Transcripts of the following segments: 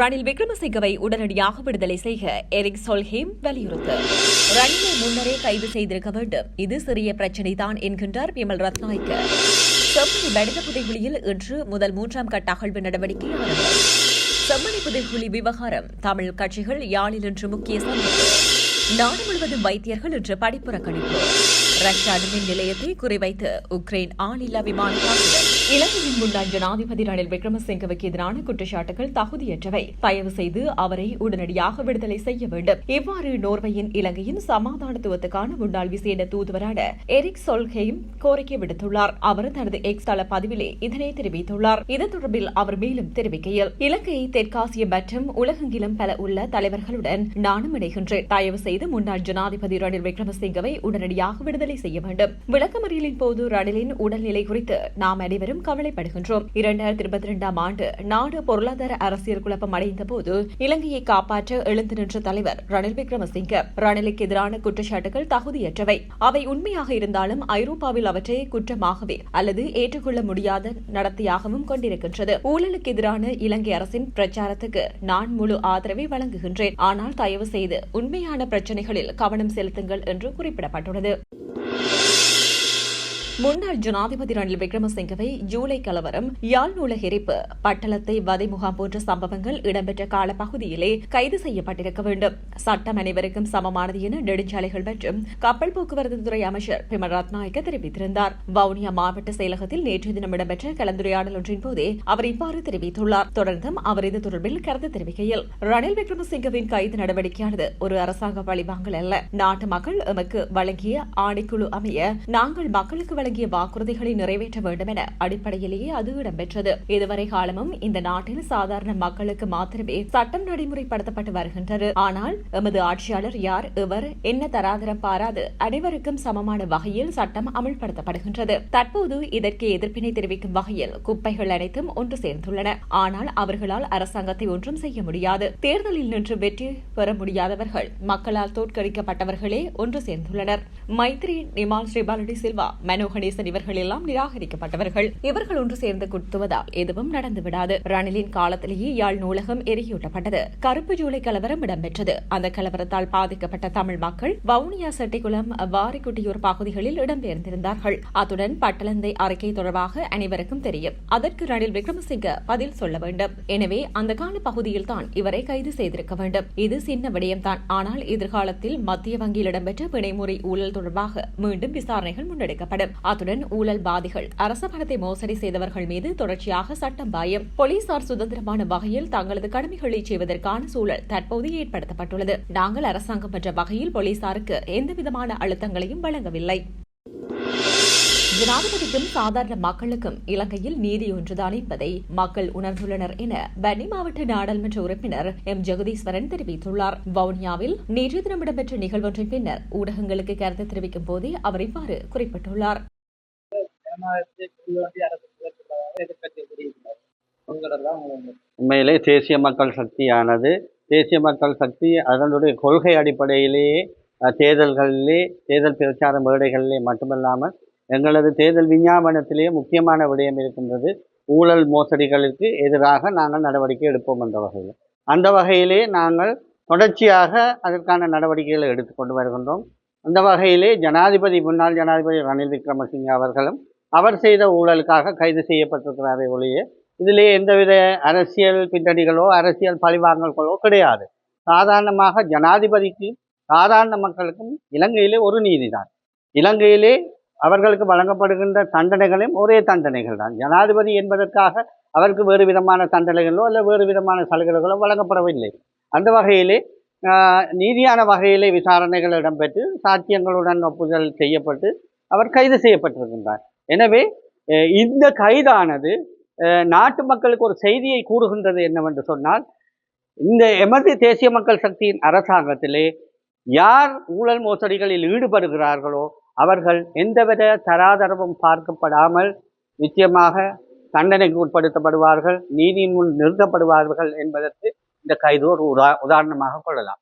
ரணில் விக்ரமசிங்கவை உடனடியாக விடுதலை செய்க எரிக் சொல்ஹேம் வலியுறுத்து. ரணிலை முன்னரே கைது செய்திருக்க வேண்டும். இது சிறிய பிரச்சினை தான் என்கின்றார் விமல் ரத்நாயக்க. செம்மணி மனித புதைகுழியில் இன்று முதல் மூன்றாம் கட்ட அகழ்வு நடவடிக்கை ஆரம்பம் செம்மணி புதைகுழி விவகாரம் தமிழ் கட்சிகள் யாழில் இன்று முக்கிய சந்திப்பு. நாடு முழுவதும் வைத்தியர்கள் இன்று படிப்புறக்கணிப்பு. ரஷ்ய அணுமின் நிலையத்தை குறிவைத்து உக்ரைன் ஆளில்லா விமான தாக்குதல். இலங்கையின் முன்னாள் ஜனாதிபதி ரணில் விக்ரமசிங்கவுக்கு எதிரான குற்றச்சாட்டுகள் தகுதியற்றவை. தயவு செய்து அவரை உடனடியாக விடுதலை செய்ய வேண்டும். இவ்வாறு நோர்வையின் இலங்கையின் சமாதானத்துவத்துக்கான முன்னாள் விசேட தூதுவரான எரிக் சொல்ஹெய்ம் கோரிக்கை விடுத்துள்ளார். அவர் தனது எக்ஸ் தள பதிவிலே இதனை தெரிவித்துள்ளார். இது தொடர்பில் அவர் மேலும் தெரிவிக்கையில் இலங்கை தெற்காசிய மற்றும் உலகெங்கிலும் பல உள்ள தலைவர்களுடன் நானும் இணைகின்றேன். தயவு செய்து முன்னாள் ஜனாதிபதி ரணில் விக்ரமசிங்கவை உடனடியாக விடுதலை செய்ய வேண்டும். விளக்கமறியலின் போது ரணிலின் உடல்நிலை குறித்து நாம் அனைவரும் கவலைப்படுகின்றோம். இரண்டாயிரத்தி இருபத்தி இரண்டாம் ஆண்டு நாடு பொருளாதார அரசியல் குழப்பம் அடைந்த போது இலங்கையை காப்பாற்ற எழுந்து நின்ற தலைவர் ரணில் விக்ரமசிங்க ரணிலுக்கு எதிரான குற்றச்சாட்டுகள் தகுதியற்றவை. அவை உண்மையாக இருந்தாலும் ஐரோப்பாவில் அவற்றை குற்றமாகவே அல்லது ஏற்றுக்கொள்ள முடியாத நடத்தையாகவும் கொண்டிருக்கின்றது. ஊழலுக்கு எதிரான இலங்கை அரசின் பிரச்சாரத்துக்கு நான் முழு ஆதரவை வழங்குகின்றேன். ஆனால் தயவு செய்து உண்மையான பிரச்சனைகளில் கவனம் செலுத்துங்கள் என்று குறிப்பிடப்பட்டுள்ளது. Thank you. முன்னாள் ஜனாதிபதி ரணில் விக்ரமசிங்கவை ஜூலை கலவரம் யாழ் நூலக எரிப்பு பட்டளத்தை வதை முகாம் போன்ற சம்பவங்கள் இடம்பெற்ற காலப்பகுதியிலே கைது செய்யப்பட்டிருக்க வேண்டும். சட்டம் அனைவருக்கும் சமமானது என நெடுஞ்சாலைகள் மற்றும் கப்பல் போக்குவரத்து துறை அமைச்சர் பிமர் ரத்நாயக்க தெரிவித்திருந்தார். வவுனியா மாவட்ட செயலகத்தில் நேற்று தினம் இடம்பெற்ற கலந்துரையாடல் ஒன்றின் போதே அவர் இவ்வாறு தெரிவித்துள்ளார். தொடர்ந்தும் அவர் இது தொடர்பில் கருத்து தெரிவிக்கையில் ரணில் விக்ரமசிங்கவின் கைது நடவடிக்கையானது ஒரு அரசாங்க வழிவாங்கல் அல்ல. நாட்டு மக்கள் எமக்கு வழங்கிய ஆணைக்குழு அமைய நாங்கள் மக்களுக்கு வழங்கிய வாக்குறுதிகளை நிறைவேற்ற வேண்டும் என அடிப்படையிலேயே அது இடம்பெற்றது. இதுவரை காலமும் இந்த நாட்டில் சாதாரண மக்களுக்கு மாத்திரமே சட்டம் நடைமுறைப்படுத்தப்பட்டு வருகின்றது. ஆனால் எமது ஆட்சியாளர் யார் இவர் என்ன தராதரம் பாராது அனைவருக்கும் சமமான வகையில் சட்டம் அமல்படுத்தப்படுகின்றது. தற்போது இதற்கு எதிர்ப்பினை தெரிவிக்கும் வகையில் குப்பைகள் அனைத்தும் ஒன்று சேர்ந்துள்ளன. ஆனால் அவர்களால் அரசாங்கத்தை ஒன்றும் செய்ய முடியாது. தேர்தலில் நின்று வெற்றி பெற முடியாதவர்கள் மக்களால் தோற்கடிக்கப்பட்டவர்களே ஒன்று சேர்ந்துள்ளனர். மைத்ரி நிமால் ஸ்ரீபாலடி சில்வா மனோ கணேசன் இவர்கள் எல்லாம் நிராகரிக்கப்பட்டவர்கள். இவர்கள் ஒன்று சேர்ந்து குத்துவதால் எதுவும் நடந்துவிடாது. ரணிலின் காலத்திலேயே யாழ் நூலகம் எரியூட்டப்பட்டது. கருப்பு ஜூலை கலவரம் இடம்பெற்றது. அந்த கலவரத்தால் பாதிக்கப்பட்ட தமிழ் மக்கள் வவுனியா செட்டிக்குளம் வாரிக்குட்டியூர் பகுதிகளில் இடம்பெயர்ந்திருந்தார்கள். அத்துடன் பட்டலந்தை அறிக்கை தொடர்பாக அனைவருக்கும் தெரியும். அதற்கு ரணில் விக்ரமசிங்க பதில் சொல்ல வேண்டும். எனவே அந்த கால பகுதியில் தான் இவரை கைது செய்திருக்க வேண்டும். இது சின்ன விடயம்தான். ஆனால் எதிர்காலத்தில் மத்திய வங்கியில் இடம்பெற்ற பிணைமுறை ஊழல் தொடர்பாக மீண்டும் விசாரணைகள் முன்னெடுக்கப்படும். அத்துடன் ஊழல் பாதிகள் அரச பணத்தை மோசடி செய்தவர்கள் மீது தொடர்ச்சியாக சட்டம் பாயம். போலீசார் சுதந்திரமான வகையில் தங்களது கடமைகளை செய்வதற்கான சூழல் தற்போது ஏற்படுத்தப்பட்டுள்ளது. நாங்கள் அரசாங்கம் என்ற வகையில் போலீசாருக்கு எந்தவிதமான அழுத்தங்களையும் வழங்கவில்லை. ஜனாதிபதிக்கும் சாதாரண மக்களுக்கும் இலங்கையில் நீதி ஒன்றுதான் என்பதை மக்கள் உணர்ந்துள்ளனர் என பனி மாவட்ட நாடாளுமன்ற உறுப்பினர் எம். ஜெகதீஸ்வரன் தெரிவித்துள்ளார். வவுனியாவில் நேற்று தினம் இடம்பெற்ற நிகழ்வொன்றின் பின்னர் ஊடகங்களுக்கு கருத்து தெரிவிக்கும் போதே அவர் இவ்வாறு குறிப்பிட்டுள்ளார். உண்மையிலே தேசிய மக்கள் சக்தியானது. தேசிய மக்கள் சக்தி அதனுடைய கொள்கை அடிப்படையிலேயே தேர்தல்களிலே தேர்தல் பிரச்சார மேடைகளிலே மட்டுமல்லாமல் எங்களது தேர்தல் விஞ்ஞாபனத்திலேயே முக்கியமான விடயம் இருக்கின்றது. ஊழல் மோசடிகளுக்கு எதிராக நாங்கள் நடவடிக்கை எடுப்போம் என்ற வகையில். அந்த வகையிலே நாங்கள் தொடர்ச்சியாக அதற்கான நடவடிக்கைகளை எடுத்துக்கொண்டு வருகின்றோம். அந்த வகையிலே ஜனாதிபதி முன்னாள் ஜனாதிபதி ரணில் விக்ரமசிங்க அவர்களும் அவர் செய்த ஊழலுக்காக கைது செய்யப்பட்டிருக்கிறாரே ஒழிய இதிலே எந்தவித அரசியல் பின்னணிகளோ அரசியல் பழிவாங்கல்களோ கிடையாது. சாதாரணமாக ஜனாதிபதிக்கு சாதாரண மக்களுக்கும் இலங்கையிலே ஒரு நீதிதான். இலங்கையிலே அவர்களுக்கு வழங்கப்படுகின்ற தண்டனைகளும் ஒரே தண்டனைகள் தான் ஜனாதிபதி என்பதற்காக அவருக்கு வேறு விதமான தண்டனைகளோ அல்ல வேறு விதமான சலுகைகளோ வழங்கப்படவில்லை. அந்த வகையிலே நீதியான வகையிலே விசாரணைகள் இடம்பெற்று சாட்சியங்களுடன் ஒப்புதல் செய்யப்பட்டு அவர் கைது செய்யப்பட்டிருக்கின்றார். எனவே இந்த கைதானது நாட்டு மக்களுக்கு ஒரு செய்தியை கூறுகின்றது என்னவென்று சொன்னால் இந்த எமது தேசிய மக்கள் சக்தியின் அரசாங்கத்திலே யார் ஊழல் மோசடிகளில் ஈடுபடுகிறார்களோ அவர்கள் எந்தவித தராதரவும் பார்க்கப்படாமல் நிச்சயமாக தண்டனைக்கு உட்படுத்தப்படுவார்கள் நீதியின் முன் நிறுத்தப்படுவார்கள் என்பதற்கு இந்த கைது ஒரு உதா உதாரணமாக கொள்ளலாம்.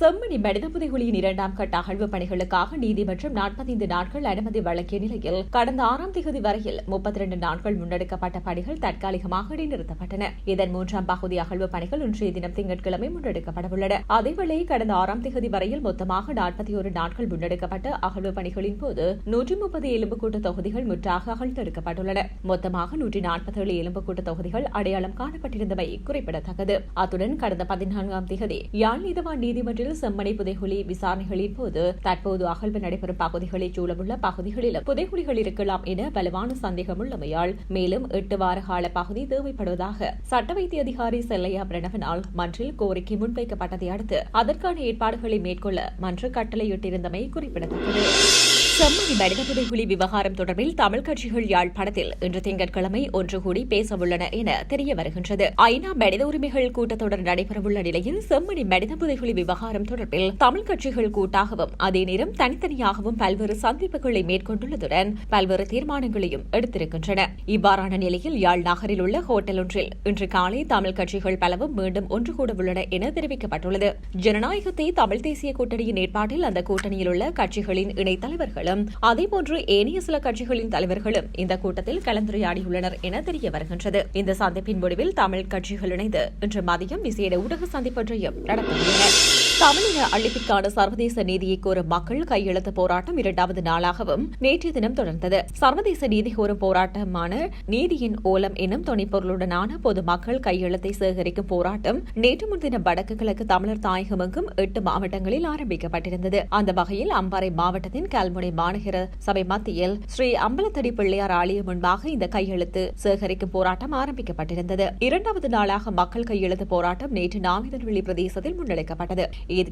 செம்மணி மனித புதைகுழியின் இரண்டாம் கட்ட அகழ்வு பணிகளுக்காக நீதிமன்றம் நாற்பத்தைந்து நாட்கள் அனுமதி வழங்கிய நிலையில் கடந்த ஆறாம் தேதி வரையில் முப்பத்தி இரண்டு நாட்கள் முன்னெடுக்கப்பட்ட பணிகள் தற்காலிகமாக இடைநிறுத்தப்பட்டன. இதன் மூன்றாம் பகுதி அகழ்வு பணிகள் இன்றைய தினம் திங்கட்கிழமை முன்னெடுக்கப்படவுள்ளன. அதேவேளை கடந்த ஆறாம் தேதி வரையில் மொத்தமாக நாற்பத்தி ஒரு நாட்கள் முன்னெடுக்கப்பட்ட அகழ்வு பணிகளின் போது நூற்றி முப்பது எலும்புக்கூட்டு தொகுதிகள் முற்றாக அகழ்ந்தெடுக்கப்பட்டுள்ளன. மொத்தமாக நூற்றி நாற்பத்தேழு எலும்புக்கூட்டு தொகுதிகள் அடையாளம் காணப்பட்டிருந்தமை குறிப்பிடத்தக்கது. அத்துடன் கடந்த பதினான்காம் தேதி யாழ் நீதவான் நீதிமன்றில் செம்மணி புதைகுழி விசாரணைகளின் போது தற்போது அகழ்வு நடைபெறும் பகுதிகளை சூழவுள்ள பகுதிகளிலும் புதைகுழிகள் இருக்கலாம் என வலுவான சந்தேகம் உள்ளமையால் மேலும் எட்டு வார கால பகுதி தேவைப்படுவதாக சட்ட வைத்திய அதிகாரி செல்லையா பிரணவனால் மன்றில் கோரிக்கை முன்வைக்கப்பட்டதை அடுத்து அதற்கான ஏற்பாடுகளை மேற்கொள்ள மன்று கட்டளையிட்டிருந்தமை குறிப்பிடத்தக்கது. செம்மணி மனித புதைகுழி விவகாரம் தொடர்பில் தமிழ் கட்சிகள் யாழ்ப்பாணத்தில் இன்று திங்கட்கிழமை ஒன்று கூடி பேசவுள்ளன என தெரிய வருகின்றது. ஐநா மனித உரிமைகள் கூட்டத்தொடர் நடைபெறவுள்ள நிலையில் செம்மணி மனித புதைகுழி விவகாரம் தொடர்பில் தமிழ் கட்சிகள் கூட்டாகவும் அதே நேரம் தனித்தனியாகவும் பல்வேறு சந்திப்புகளை மேற்கொண்டுள்ளதுடன் பல்வேறு தீர்மானங்களையும் எடுத்திருக்கின்றன. இவ்வாறான நிலையில் யாழ் நகரில் உள்ள ஹோட்டல் ஒன்றில் இன்று காலை தமிழ் கட்சிகள் பலவும் மீண்டும் ஒன்று கூடவுள்ளன என தெரிவிக்கப்பட்டுள்ளது. ஜனநாயகத்தை தமிழ் தேசிய கூட்டணியின் ஏற்பாட்டில் அந்த கூட்டணியில் உள்ள கட்சிகளின் இணைத்தலைவர்கள் தலைவர்களும் அதேபோன்று ஏனைய சில கட்சிகளின் தலைவர்களும் இந்த கூட்டத்தில் கலந்துரையாடியுள்ளனர் என தெரிய வருகின்றது. இந்த சந்திப்பின் முடிவில் தமிழ் கட்சிகள் இணைந்து இன்று மதியம் விசேட ஊடக சந்திப்பொன்றையும் நடத்தியுள்ளனர் தமிழின அழிப்புக்கான சர்வதேச நீதியை கோரும் மக்கள் கையெழுத்து போராட்டம் இரண்டாவது நாளாகவும் நேற்றைய தினம் தொடர்ந்தது. சர்வதேச நீதி கோரும் போராட்டமான நீதியின் ஓலம் என்னும் துணைப்பொருளுடனான பொதுமக்கள் கையெழுத்தை சேகரிக்கும் போராட்டம் நேற்று முன்தினம் வடக்கு கிழக்கு தமிழர் தாயகமெங்கும் எட்டு மாவட்டங்களில் ஆரம்பிக்கப்பட்டிருந்தது. அந்த வகையில் அம்பாறை மாவட்டத்தின் கல்முனை மாநகர சபை மத்தியில் ஸ்ரீ அம்பலத்தடி பிள்ளையார் ஆலயம் முன்பாக இந்த கையெழுத்து சேகரிக்கும் போராட்டம் ஆரம்பிக்கப்பட்டிருந்தது. இரண்டாவது நாளாக மக்கள் கையெழுத்து போராட்டம் நேற்று நாமிதன்வெளி பிரதேசத்தில் முன்னெடுக்கப்பட்டது.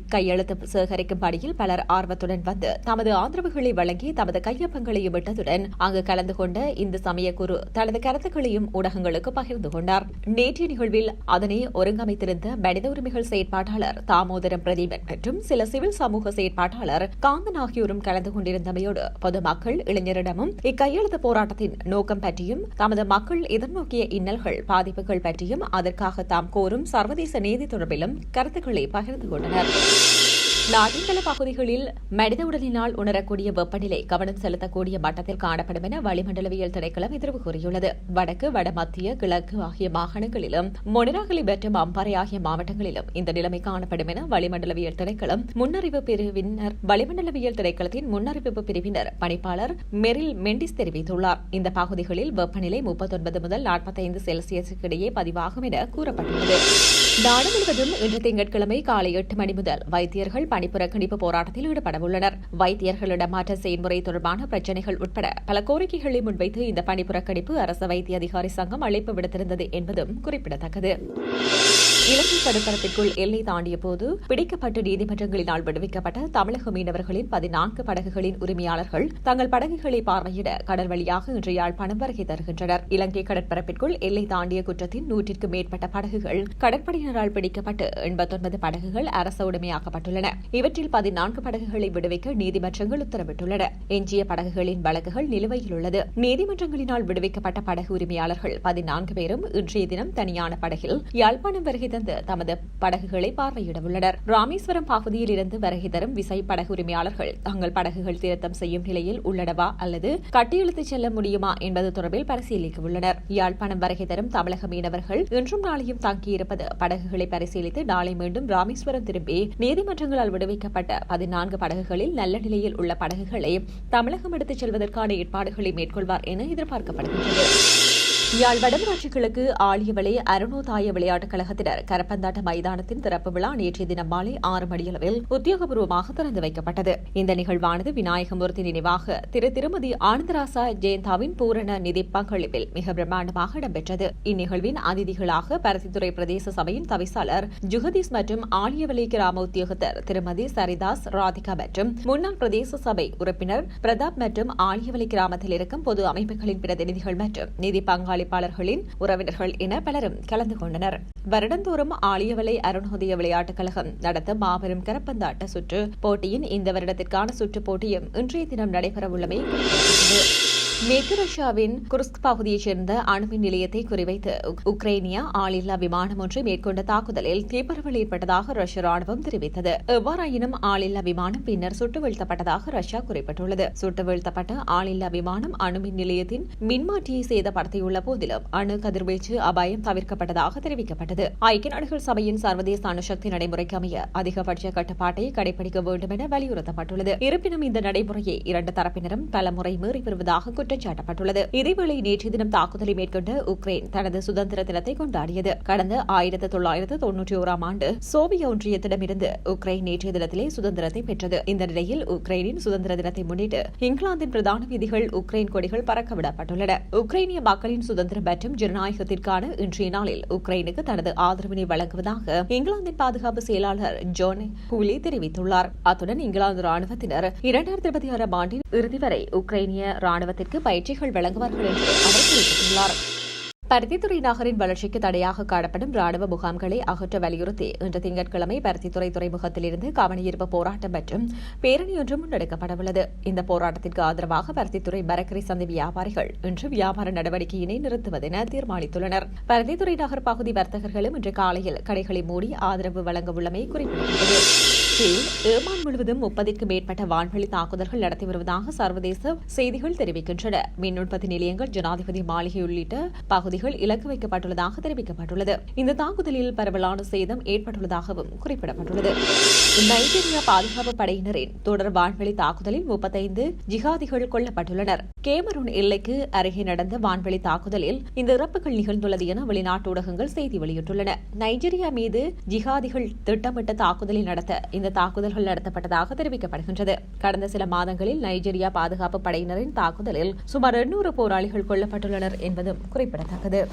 கையெழுத்து சேகரிக்கும் பணியில் பலர் ஆர்வத்துடன் வந்து தமது ஆதரவுகளை வழங்கி தமது கையொப்பங்களையும் விட்டதுடன் அங்கு கலந்து கொண்ட இந்த சமய குரு தனது கருத்துக்களையும் ஊடகங்களுக்கு பகிர்ந்து கொண்டார். நேற்றைய நிகழ்வில் அதனை ஒருங்கமைத்திருந்த மனித உரிமைகள் செயற்பாட்டாளர் தாமோதரம் பிரதீபன் மற்றும் சில சிவில் சமூக செயற்பாட்டாளர் காந்தன் ஆகியோரும் கலந்து கொண்டிருந்தமையோடு பொதுமக்கள் இளைஞரிடமும் இக்கையெழுத்து போராட்டத்தின் நோக்கம் பற்றியும் தமது மக்கள் எதிர்நோக்கிய இன்னல்கள் பாதிப்புகள் பற்றியும் அதற்காக தாம் கோரும் சர்வதேச நீதி தொடர்பிலும் கருத்துக்களை பகிர்ந்து கொண்டனர். Bye. நாட்டின் பல பகுதிகளில் மனித உடலினால் உணரக்கூடிய வெப்பநிலை கவனம் செலுத்தக்கூடிய மட்டத்தில் காணப்படும் என வளிமண்டலவியல் திணைக்களம் எதிர்வு கூறியுள்ளது. வடக்கு வடமத்திய கிழக்கு ஆகிய மாகாணங்களிலும் மொனராகலி மற்றும் அம்பாறை ஆகிய மாவட்டங்களிலும் இந்த நிலைமை காணப்படும் என வளிமண்டலவியல் திணைக்களம் முன்னறிவு பிரிவினர் வளிமண்டலவியல் திணைக்களத்தின் முன்னறிவிப்பு பிரிவினர் பணிப்பாளர் மெரில் மெண்டிஸ் தெரிவித்துள்ளார். இந்த பகுதிகளில் வெப்பநிலை முப்பத்தொன்பது முதல் நாற்பத்தைந்து செல்சியஸுக்கு இடையே பதிவாகும் என கூறப்பட்டுள்ளது. நாடு முழுவதும் இன்று திங்கட்கிழமை காலை எட்டு மணி முதல் வைத்தியர்கள் பணிப்புறக்கணிப்பு போராட்டத்தில் ஈடுபடவுள்ளனர். வைத்தியர்கள் இடமாற்ற செயல்முறை தொடர்பான பிரச்சினைகள் உட்பட பல கோரிக்கைகளை முன்வைத்து இந்த பணிப்புறக்கணிப்பு அரசு வைத்திய அதிகாரி சங்கம் அழைப்பு விடுத்திருந்தது என்பதும் குறிப்பிடத்தக்கது. இலங்கை கடற்பரப்பிற்குள் எல்லை தாண்டிய போது பிடிக்கப்பட்டு நீதிமன்றங்களினால் விடுவிக்கப்பட்ட தமிழக மீனவர்களின் பதினான்கு படகுகளின் உரிமையாளர்கள் தங்கள் படகுகளை பார்வையிட கடல் வழியாக இன்று யாழ்ப்பாணம் வருகை தருகின்றனர். இலங்கை கடற்பரப்பிற்குள் எல்லை தாண்டிய குற்றத்தின் நூற்றிற்கும் மேற்பட்ட படகுகள் கடற்படையினரால் பிடிக்கப்பட்டு எண்பத்தொன்பது படகுகள் அரச உடைமையாக்கப்பட்டுள்ளன. இவற்றில் பதினான்கு படகுகளை விடுவிக்க நீதிமன்றங்கள் உத்தரவிட்டுள்ளன. எஞ்சிய படகுகளின் வழக்குகள் நிலுவையில் உள்ளது. நீதிமன்றங்களினால் விடுவிக்கப்பட்ட படகு உரிமையாளர்கள் பதினான்கு பேரும் இன்றைய தினம் தனியான படகில் யாழ்ப்பாணம் வருகை தந்து தமது படகுகளை பார்வையிட உள்ளனர். ராமேஸ்வரம் பகுதியில் இருந்து வருகை தரும் விசை படகு உரிமையாளர்கள் தங்கள் படகுகள் திருத்தம் செய்யும் நிலையில் உள்ளனவா அல்லது கட்டியெழுத்து செல்ல முடியுமா என்பது தொடர்பில் பரிசீலிக்க உள்ளனர். யாழ்ப்பாணம் வருகை தரும் தமிழக மீனவர்கள் இன்றும் நாளையும் தங்கியிருப்பது படகுகளை பரிசீலித்து நாளை மீண்டும் ராமேஸ்வரம் திரும்பி நீதிமன்றங்களால் விடுவிக்கப்பட்ட பதினான்கு படகுகளில் நல்ல நிலையில் உள்ள படகுகளை தமிழகம் எடுத்துச் செல்வதற்கான ஏற்பாடுகளை மேற்கொள்வார் என எதிர்பார்க்கப்படுகின்றது. யாழ் வடமராட்சி கிழக்கு ஆழியவளை அருணோதாய விளையாட்டுக் கழகத்தினர் கரப்பந்தாட்ட மைதானத்தின் திறப்பு விழா நேற்றைய தினம் மாலை ஆறு மணியளவில் உத்தியோகபூர்வமாக திறந்து வைக்கப்பட்டது. இந்த நிகழ்வானது விநாயகமூர்த்தி நினைவாக திரு திருமதி ஆனந்தராசா ஜெயந்தாவின் பூரண நிதி பங்களிப்பில் மிக பிரம்மாண்டமாக இடம்பெற்றது. இந்நிகழ்வின் அதிதிகளாக பருத்தித்துறை பிரதேச சபையின் தவிசாளர் ஜுகதீஸ் மற்றும் ஆழியவளை கிராம உத்தியோகத்தர் திருமதி சரிதாஸ் ராதிகா மற்றும் முன்னாள் பிரதேச சபை உறுப்பினர் பிரதாப் மற்றும் ஆழியவளை கிராமத்தில் இருக்கும் பொது அமைப்புகளின் பிரதிநிதிகள் மற்றும் நிதி பங்காளிப்பாளர்களின் உறவினர்கள் என பலரும் கலந்து கொண்டனர். வருடந்தோறும் ஆலியவலை அருணோதய விளையாட்டுக் கழகம் நடத்த மாபெரும் கரப்பந்தாட்ட சுற்று. போட்டியின் இந்த வருடத்திற்கான சுற்றுப் போட்டியும் இன்றைய தினம் நடைபெறவுள்ளமை குறிப்பிடத்தக்கது. மேற்கு ரஷ்யாவின் குர்ஸ்க் பகுதியைச் சேர்ந்த அணுமின் நிலையத்தை குறிவைத்து உக்ரைனியா ஆளில்லா விமானம் ஒன்று மேற்கொண்ட தாக்குதலில் தீப்பரவல் ஏற்பட்டதாக ரஷ்ய ராணுவம் தெரிவித்தது. எவ்வாறாயினும் ஆளில்லா விமானம் பின்னர் சுட்டு வீழ்த்தப்பட்டதாக ரஷ்யா குறிப்பிட்டுள்ளது. சுட்டு வீழ்த்தப்பட்ட ஆளில்லா விமானம் அணுமின் நிலையத்தின் மின்மாற்றியை சேதப்படுத்தியுள்ள போதிலும் அணு கதிர்வீச்சு அபாயம் தவிர்க்கப்பட்டதாக தெரிவிக்கப்பட்டது. ஐக்கிய நாடுகள் சபையின் சர்வதேச அணுசக்தி நடைமுறைக்கு அமைய அதிகபட்ச கட்டுப்பாட்டை கடைபிடிக்க வேண்டும் என வலியுறுத்தப்பட்டுள்ளது. இருப்பினும் இந்த நடைமுறையை இரண்டு தரப்பினரும் பலமுறை மீறி வருவதாக குற்றம் சாட்டப்பட்டுள்ளது இதேவேளை நேற்று தினம் தாக்குதலை மேற்கொண்ட உக்ரைன் தனது சுதந்திர தினத்தை கொண்டாடியது. கடந்த ஆயிரத்தி தொள்ளாயிரத்து தொன்னூற்றி ஓராம் ஆண்டு சோவிய ஒன்றியத்திடமிருந்து உக்ரைன் நேற்றைய தினத்திலே சுதந்திரத்தை பெற்றது. இந்த நிலையில் உக்ரைனின் சுதந்திர தினத்தை முன்னிட்டு இங்கிலாந்தின் பிரதான வீதிகள் உக்ரைன் கொடிகள் பறக்கவிடப்பட்டுள்ளன. உக்ரைனிய மக்களின் சுதந்திரம் மற்றும் ஜனநாயகத்திற்கான இன்றைய நாளில் உக்ரைனுக்கு தனது ஆதரவினை வழங்குவதாக இங்கிலாந்தின் பாதுகாப்பு செயலாளர் ஜோன் ஹூலி தெரிவித்துள்ளார். அத்துடன் இங்கிலாந்து ராணுவத்தினர் இரண்டாயிரத்தி இருபத்தி ஆறாம் ஆண்டின் இறுதி வரை உக்ரைனிய ராணுவத்திற்கு பயிற்சிகள் வழங்குவார்கள் என்று அவர் குறிப்பிட்டுள்ளார். பருத்தித்துறை நகரின் வளர்ச்சிக்கு தடையாக காணப்படும் ராணுவ முகாம்களை அகற்ற வலியுறுத்தி இன்று திங்கட்கிழமை பருத்தித்துறை துறைமுகத்திலிருந்து கவனஈர்ப்பு போராட்டம் மற்றும் பேரணி ஒன்று முன்னெடுக்கப்படவுள்ளது. இந்த போராட்டத்திற்கு ஆதரவாக பருத்தித்துறை மரக்கரை சந்தை வியாபாரிகள் இன்று வியாபார நடவடிக்கையினை நிறுத்துவதென தீர்மானித்துள்ளனர். பருத்தித்துறை நகர் பகுதி வர்த்தகர்களும் இன்று காலையில் கடைகளை மூடி ஆதரவு வழங்க உள்ளமை குறிப்பிடத்தக்கது. கீழ் ஏமான் முழுவதும் முப்பதிற்கு மேற்பட்ட வான்வழி தாக்குதல்கள் நடத்தி வருவதாக சர்வதேச செய்திகள் தெரிவிக்கின்றன. மின் உற்பத்தி நிலையங்கள் ஜனாதிபதி மாளிகை உள்ளிட்ட பகுதிகள் இலக்கு வைக்கப்பட்டுள்ளதாக தெரிவிக்கப்பட்டுள்ளது. இந்த தாக்குதலில் பரவலான சேதம் ஏற்பட்டுள்ளதாகவும் குறிப்பிடப்பட்டுள்ளது. நைஜீரியா பாதுகாப்பு படையினரின் தொடர் வான்வெளி தாக்குதலில் முப்பத்தைந்து ஜிகாதிகள் கொல்லப்பட்டுள்ளனர். கேமரூன் எல்லைக்கு அருகே நடந்த வான்வெளி தாக்குதலில் இந்த இறப்புகள் நிகழ்ந்துள்ளது என வெளிநாட்டு ஊடகங்கள் செய்தி வெளியிட்டுள்ளன. நைஜீரியா மீது ஜிகாதிகள் திட்டமிட்ட தாக்குதலை நடத்த இந்த தாக்குதல்கள் நடத்தப்பட்டதாக தெரிவிக்கப்படுகின்றது. கடந்த சில மாதங்களில் நைஜீரியா பாதுகாப்பு படையினரின் தாக்குதலில் சுமார் எண்ணூறு போராளிகள் கொல்லப்பட்டுள்ளனர் என்பதும் குறிப்பிடத்தக்கது.